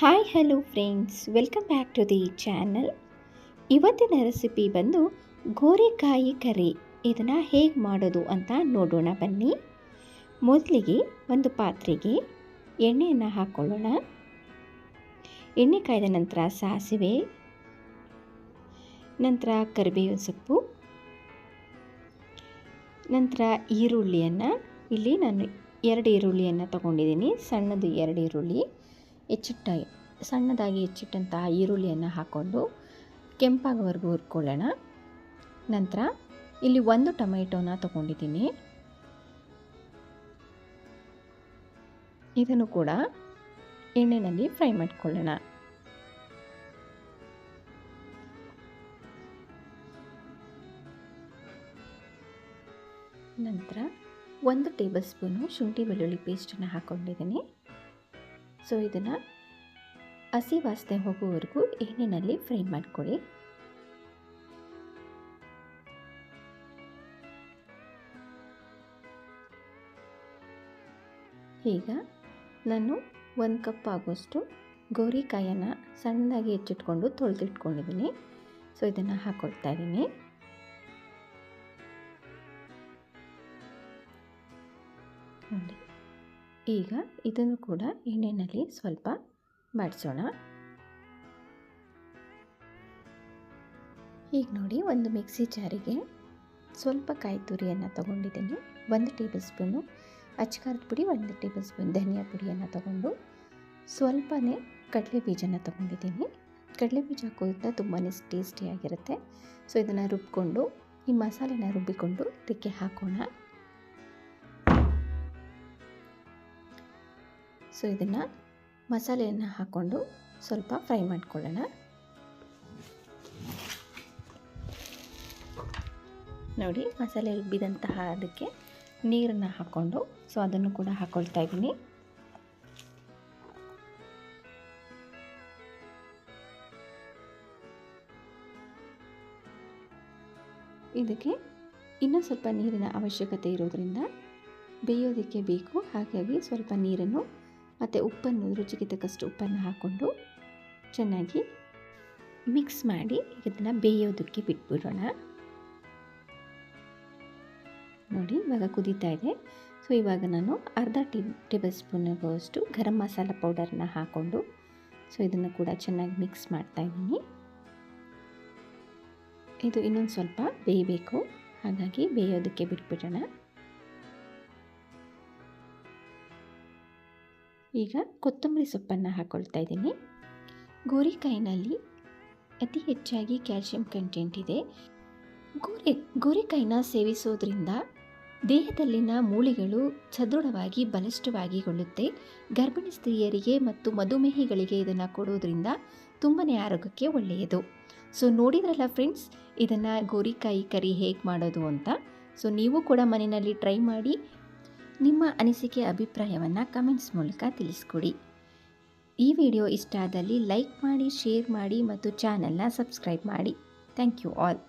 Hi hello friends welcome back to the channel ಇವತ್ತಿನ recipe ಬಂದು ಗೋರೆಕಾಯಿ ಕರಿ. ಇದನ್ನು ಹೇಗೆ ಮಾಡೋದು ಅಂತ ನೋಡೋಣ ಬನ್ನಿ. ಮೊದಲಿಗೆ ಒಂದು ಪಾತ್ರೆಗೆ ಎಣ್ಣೆಯನ್ನು ಹಾಕ್ಕೊಳ್ಳೋಣ ಎಣ್ಣೆ ಕಾಯ್ದ ನಂತರ ಸಾಸಿವೆ, ನಂತರ ಕರಿಬೇವಿನ ಸೊಪ್ಪು, ನಂತರ ಈರುಳ್ಳಿಯನ್ನು. ಇಲ್ಲಿ ನಾನು ಎರಡು ಈರುಳ್ಳಿಯನ್ನು ತಗೊಂಡಿದ್ದೀನಿ. ಸಣ್ಣದು ಎರಡು ಈರುಳ್ಳಿ. ಹೆಚ್ಚಿಟ್ಟ ಸಣ್ಣದಾಗಿ ಹೆಚ್ಚಿಟ್ಟಂತಹ ಈರುಳ್ಳಿಯನ್ನು ಹಾಕ್ಕೊಂಡು ಕೆಂಪಾಗೋವರೆಗೂ ಹುರ್ಕೊಳ್ಳೋಣ. ನಂತರ ಇಲ್ಲಿ ಒಂದು ಟೊಮೆಟೋನ ತಗೊಂಡಿದ್ದೀನಿ. ಇದನ್ನು ಕೂಡ ಎಣ್ಣೆಯಲ್ಲಿ ಫ್ರೈ ಮಾಡಿಕೊಳ್ಳೋಣ. ನಂತರ ಒಂದು ಟೇಬಲ್ ಸ್ಪೂನು ಶುಂಠಿ ಬೆಳ್ಳುಳ್ಳಿ ಪೇಸ್ಟನ್ನು ಹಾಕ್ಕೊಂಡಿದ್ದೀನಿ ಸೊ ಇದನ್ನು ಹಸಿ ವಾಸನೆ ಹೋಗುವವರೆಗೂ ಎಣ್ಣೆಯಲ್ಲಿ ಫ್ರೈ ಮಾಡಿಕೊಳ್ಳಿ. ಈಗ ನಾನು ಒಂದು ಕಪ್ ಆಗೋಷ್ಟು ಗೋರಿಕಾಯನ್ನು ಸಣ್ಣದಾಗಿ ಹೆಚ್ಚಿಟ್ಕೊಂಡು ತೊಳೆದಿಟ್ಕೊಂಡಿದ್ದೀನಿ. ಸೊ ಇದನ್ನು ಹಾಕ್ಕೊಳ್ತಾ ಇದ್ದೀನಿ. ನೋಡಿ. ಈಗ ಇದನ್ನು ಕೂಡ ಎಣ್ಣೆಯಲ್ಲಿ ಸ್ವಲ್ಪ ಬಾಡಿಸೋಣ. ಈಗ ನೋಡಿ ಒಂದು ಮಿಕ್ಸಿ ಜಾರಿಗೆ ಸ್ವಲ್ಪ ಕಾಯಿ ತುರಿಯನ್ನು ತೊಗೊಂಡಿದ್ದೀನಿ. ಒಂದು ಟೇಬಲ್ ಸ್ಪೂನು ಅಚ್ಕಾರದ ಪುಡಿ, ಒಂದು ಟೇಬಲ್ ಸ್ಪೂನ್ ಧನಿಯಾ ಪುಡಿಯನ್ನು ತೊಗೊಂಡು ಸ್ವಲ್ಪನೇ ಕಡಲೆ ಬೀಜನ ತೊಗೊಂಡಿದ್ದೀನಿ. ಕಡಲೆ ಬೀಜ ಹಾಕೋದ್ರಿಂದ ತುಂಬಾ ಟೇಸ್ಟಿಯಾಗಿರುತ್ತೆ ಸೊ, ಇದನ್ನು ರುಬ್ಕೊಂಡು ಈ ಮಸಾಲೆನ ರುಬ್ಬಿಕೊಂಡು ಇದಕ್ಕೆ ಹಾಕೋಣ. ಸೊ ಇದನ್ನು ಮಸಾಲೆಯನ್ನು ಹಾಕ್ಕೊಂಡು ಸ್ವಲ್ಪ ಫ್ರೈ ಮಾಡಿಕೊಳ್ಳೋಣ. ನೋಡಿ ಮಸಾಲೆ ರುಬ್ಬಿದಂತಹ ಅದಕ್ಕೆ ನೀರನ್ನು ಹಾಕ್ಕೊಂಡು, ಸೊ ಅದನ್ನು ಕೂಡ ಹಾಕ್ಕೊಳ್ತಾ ಇದ್ದೀನಿ. ಇದಕ್ಕೆ ಇನ್ನೂ ಸ್ವಲ್ಪ ನೀರಿನ ಅವಶ್ಯಕತೆ ಇರೋದರಿಂದ ಬೇಯೋದಕ್ಕೆ ಬೇಕು, ಹಾಗಾಗಿ ಸ್ವಲ್ಪ ನೀರನ್ನು ಮತ್ತು ಉಪ್ಪನ್ನು ರುಚಿಗೆ ತಕ್ಕಷ್ಟು ಉಪ್ಪನ್ನು ಹಾಕ್ಕೊಂಡು ಚೆನ್ನಾಗಿ ಮಿಕ್ಸ್ ಮಾಡಿ ಇದನ್ನು ಬೇಯೋದಕ್ಕೆ ಬಿಟ್ಬಿಡೋಣ. ನೋಡಿ, ಇವಾಗ ಕುದೀತಾ ಇದೆ. ಸೊ ಇವಾಗ ನಾನು ಅರ್ಧ ಟೀ, ಟೇಬಲ್ ಸ್ಪೂನ್ಗೋಷ್ಟು ಗರಂ ಮಸಾಲ ಪೌಡರನ್ನ ಹಾಕ್ಕೊಂಡು ಸೊ ಇದನ್ನು ಕೂಡ ಚೆನ್ನಾಗಿ ಮಿಕ್ಸ್ ಮಾಡ್ತಾ ಇದ್ದೀನಿ. ಇದು ಇನ್ನೊಂದು ಸ್ವಲ್ಪ ಬೇಯಬೇಕು. ಹಾಗಾಗಿ ಬೇಯೋದಕ್ಕೆ ಬಿಟ್ಬಿಡೋಣ. ಈಗ ಕೊತ್ತಂಬರಿ ಸೊಪ್ಪನ್ನು ಹಾಕ್ಕೊಳ್ತಾ ಇದ್ದೀನಿ. ಗೋರಿಕಾಯಿನಲ್ಲಿ ಅತಿ ಹೆಚ್ಚಾಗಿ ಕ್ಯಾಲ್ಶಿಯಂ ಕಂಟೆಂಟ್ ಇದೆ. ಗೋರಿ ಗೋರಿಕಾಯಿನ ಸೇವಿಸೋದ್ರಿಂದ ದೇಹದಲ್ಲಿನ ಮೂಳೆಗಳು ಸದೃಢವಾಗಿ, ಬಲಿಷ್ಠವಾಗಿಗೊಳ್ಳುತ್ತೆ. ಗರ್ಭಿಣಿ ಸ್ತ್ರೀಯರಿಗೆ ಮತ್ತು ಮಧುಮೇಹಿಗಳಿಗೆ ಇದನ್ನು ಕೊಡೋದ್ರಿಂದ ತುಂಬಾ ಆರೋಗ್ಯಕ್ಕೆ ಒಳ್ಳೆಯದು. ಸೊ ನೋಡಿದ್ರಲ್ಲ ಫ್ರೆಂಡ್ಸ್ ಇದನ್ನು ಗೋರಿಕಾಯಿ ಕರಿ ಹೇಗೆ ಮಾಡೋದು ಅಂತ? ಸೊ ನೀವು ಕೂಡ ಮನೆಯಲ್ಲಿ ಟ್ರೈ ಮಾಡಿ ನಿಮ್ಮ ಅನಿಸಿಕೆ, ಅಭಿಪ್ರಾಯವನ್ನು ಕಮೆಂಟ್ಸ್ ಮೂಲಕ ತಿಳಿಸ್ಕೊಡಿ. ಈ ವಿಡಿಯೋ ಇಷ್ಟ ಆದಲ್ಲಿ ಲೈಕ್ ಮಾಡಿ ಶೇರ್ ಮಾಡಿ ಮತ್ತು ಚಾನಲ್ನ ಸಬ್ಸ್ಕ್ರೈಬ್ ಮಾಡಿ. Thank you all